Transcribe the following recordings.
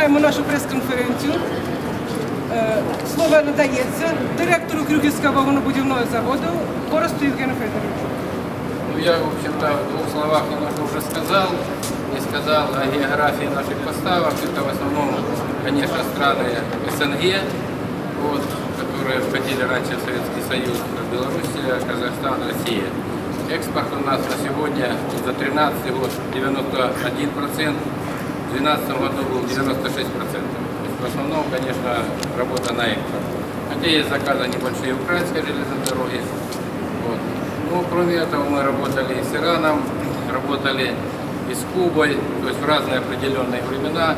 Починаємо нашу прес-конференцію. Е, Слово надається директору Крюківського вагонобудівного заводу Боросту Євгену Федоровичу. Ну, я, в общем-то, в двух словах немножко уже сказал. И сказал о географии наших поставок. Это в основном, конечно, страны СНГ, вот, которые входили раньше в Советский Союз. Белоруссия, Казахстан, Россия. Экспорт у нас на сегодня за 13 год 91%, в 2012 году был 96%. То в основном, конечно, работа на экспорт. Хотя есть заказы небольшие украинской железной дороги, вот. Ну, кроме этого, мы работали и с Ираном, работали и с Кубой, то есть в разные определенные времена.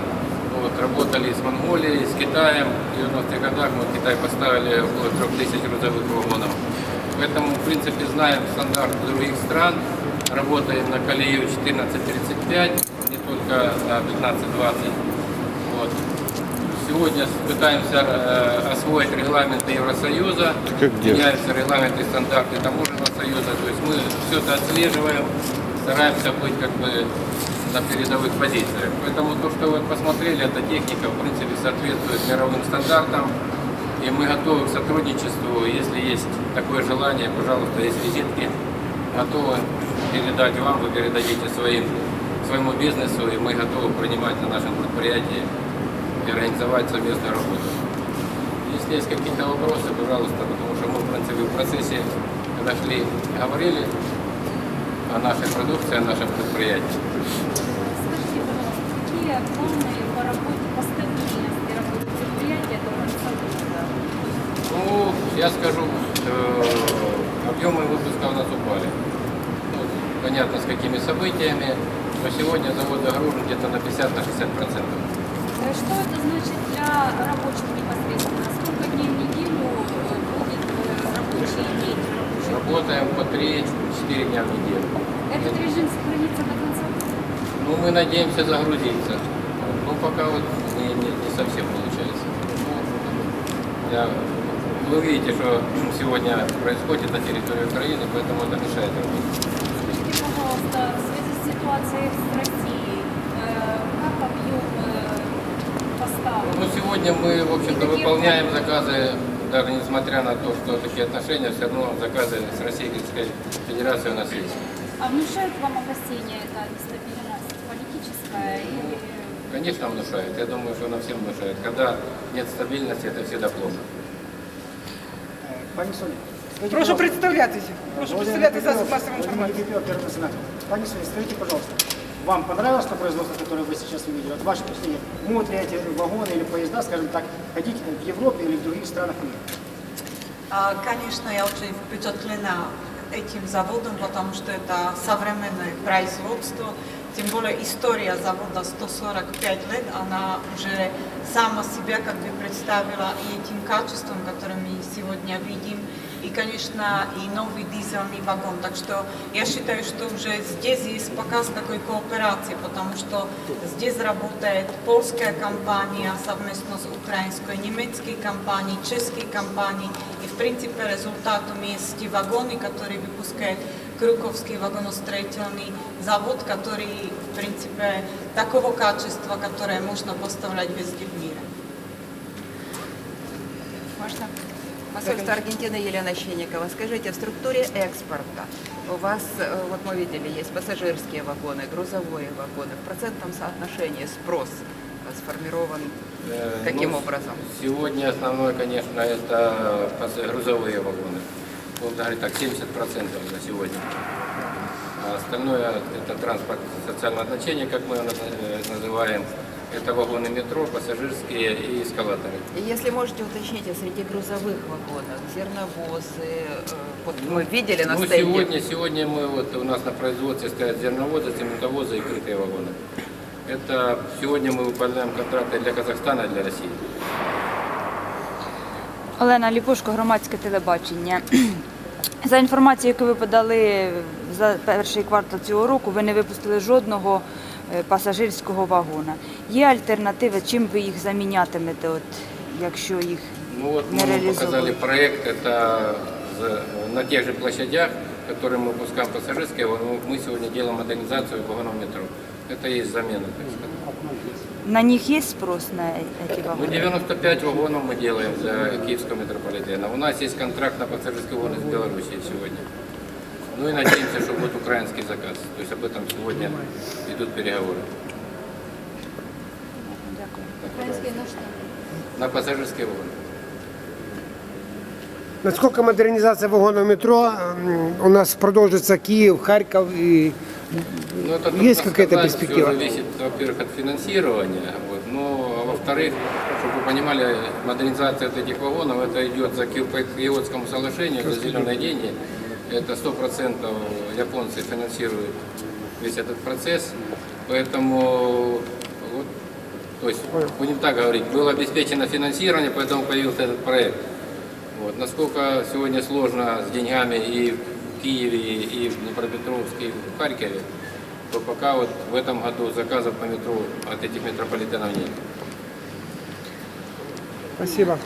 Вот, работали и с Монголией, и с Китаем. В 90-х годах мы в Китай поставили около 3000 грузовых вагонов. Поэтому, в принципе, знаем стандарт других стран. Работаем на колею 1435, не только на 1520. Вот. Сегодня пытаемся э, освоить регламенты Евросоюза, Как где? меняются регламенты и стандарты таможенного союза. То есть мы все это отслеживаем, стараемся быть как бы на передовых позициях. Поэтому то, что вы посмотрели, эта техника в принципе соответствует мировым стандартам. И мы готовы к сотрудничеству. Если есть такое желание, пожалуйста, есть визитки, готовы передать вам, вы передадите своим, своему бизнесу, и мы готовы принимать на нашем предприятии и организовать совместную работу. Если есть какие-то вопросы, пожалуйста, потому что мы, в принципе, в процессе, когда шли, говорили о нашей продукции, о нашем предприятии. Скажите, пожалуйста, какие планы по работе, по стабильности работы предприятия до конца года? Ну, я скажу, э, объемы выпуска у нас упали. Ну, понятно, с какими событиями, но сегодня завод загружен где-то на 50 на 60 процентов. Э, Что это значит для рабочих непосредственно? Сколько дней в неделю э, будет э, рабочий день? Работаем по 3-4 дня в неделю. Этот режим сохранится до конца? Ну, мы надеемся загрузиться. Ну, пока вот не, не, не совсем получается. Ну, я- вы видите, что сегодня происходит на территории Украины, поэтому это мешает работе. Скажите, пожалуйста, связи с Россией, э, как объем э, поставок? Ну, сегодня мы, в общем-то, выполняем заказы, даже несмотря на то, что такие отношения, все равно заказы с Российской Федерацией у нас есть. А внушает вам опасения эта нестабильность политическая или... Конечно, внушает. Я думаю, что она всем внушает. Когда нет стабильности, это всегда плохо. Пані Соня, скажите, Прошу пожалуйста, представлятися. Прошу Владимир представляти Кипелов, засоб масової Владимир інформації. Кипелов, первый сенатор. Пани Соня, скажите, пожалуйста, вам понравилось то производство, которое вы сейчас увидели? Вот ваше впечатление, могут ли эти вагоны или поезда, скажем так, ходить в Европе или в других странах мира? А, Конечно, я очень впечатлена этим заводом, потому что это современное производство, тем более история завода 145 лет, она уже сама себя как бы представила и этим качеством, которое мы сегодня видим, и, конечно, и новый дизельный вагон. Так что я считаю, что уже здесь есть показ такой кооперации, потому что здесь работает польская компания совместно с украинской, немецкой компанией, чешской компанией. И, в принципе, результатом есть и вагоны, которые выпускает Крюковский вагоностроительный завод, который, в принципе, такого качества, которое можно поставлять везде в мире. Можно? Посольство Аргентины Елена Щенникова. Скажите, в структуре экспорта у вас, э, вот мы видели, есть пассажирские вагоны, грузовые вагоны. В процентном соотношении спрос э, сформирован Э, каким ну, образом? Сегодня основное, конечно, это грузовые вагоны. Будем говорить так, 70% на сегодня. А остальное это транспорт социального значения, как мы его называем. Это вагоны метро, пассажирские и эскалаторы. И если можете уточнить, а среди грузовых вагонов, зерновозы, э, вот мы видели на Ну, стенде. сегодня, сегодня мы вот у нас на производстве стоят зерновозы, цементовозы и крытые вагоны. Это сегодня мы выполняем контракты для Казахстана и для России. Олена Ліпушко, громадське телебачення. За інформацією, яку ви подали за перший квартал цього року, ви не випустили жодного е, пасажирського вагона. Є альтернативи, чим ви їх замінятимете, от, якщо їх Ну вот не мы вам реализовывают? показали проект, это за- на тех же площадях, которые мы выпускаем пассажирские, вагоны, мы сегодня делаем модернизацию вагонов метро. Это и есть замена, так сказать. На них есть спрос на эти Ну, вагоны? 95 вагонов мы делаем для Киевского метрополитена. У нас есть контракт на пассажирские вагоны с Белоруссией сегодня. Ну и надеемся, что будет украинский заказ. То есть об этом сегодня идут переговоры. Украинские на что? На пассажирские вагоны. Насколько модернизация вагонов метро м, у нас продолжится Киев, Харьков и Ну, это Есть какая-то сказать, перспектива? Все зависит, во-первых, от финансирования. Вот, но, а во-вторых, чтобы вы понимали, модернизация вот этих вагонов, это идет за Ки- по Киотскому соглашению, за зеленые деньги. Это 100% японцы финансируют весь этот процесс. Поэтому, вот, то есть, будем так говорить, было обеспечено финансирование, поэтому появился этот проект. Вот. Насколько сегодня сложно с деньгами и в Киеве, и в Днепропетровске, и в Харькове, то пока вот в этом году заказов по метро от этих метрополитенов нет. спасибо.